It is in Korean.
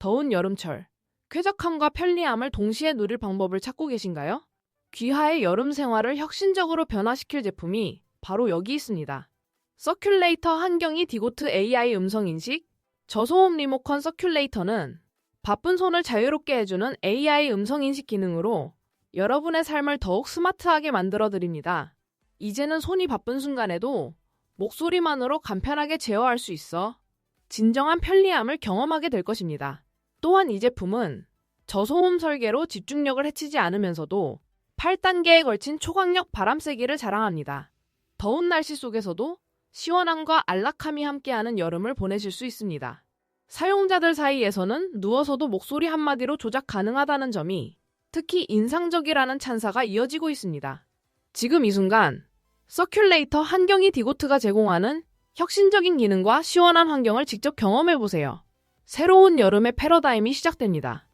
더운 여름철, 쾌적함과 편리함을 동시에 누릴 방법을 찾고 계신가요? 귀하의 여름 생활을 혁신적으로 변화시킬 제품이 바로 여기 있습니다. 서큘레이터 한경이 디고트 AI 음성 인식 저소음 리모컨 서큘레이터는 바쁜 손을 자유롭게 해주는 AI 음성 인식 기능으로 여러분의 삶을 더욱 스마트하게 만들어 드립니다. 이제는 손이 바쁜 순간에도 목소리만으로 간편하게 제어할 수 있어 진정한 편리함을 경험하게 될 것입니다. 또한 이 제품은 저소음 설계로 집중력을 해치지 않으면서도 8단계에 걸친 초강력 바람 세기를 자랑합니다. 더운 날씨 속에서도 시원함과 안락함이 함께하는 여름을 보내실 수 있습니다. 사용자들 사이에서는 누워서도 목소리 한마디로 조작 가능하다는 점이 특히 인상적이라는 찬사가 이어지고 있습니다. 지금 이 순간 서큘레이터 한경이 디고트가 제공하는 혁신적인 기능과 시원한 환경을 직접 경험해 보세요. 새로운 여름의 패러다임이 시작됩니다.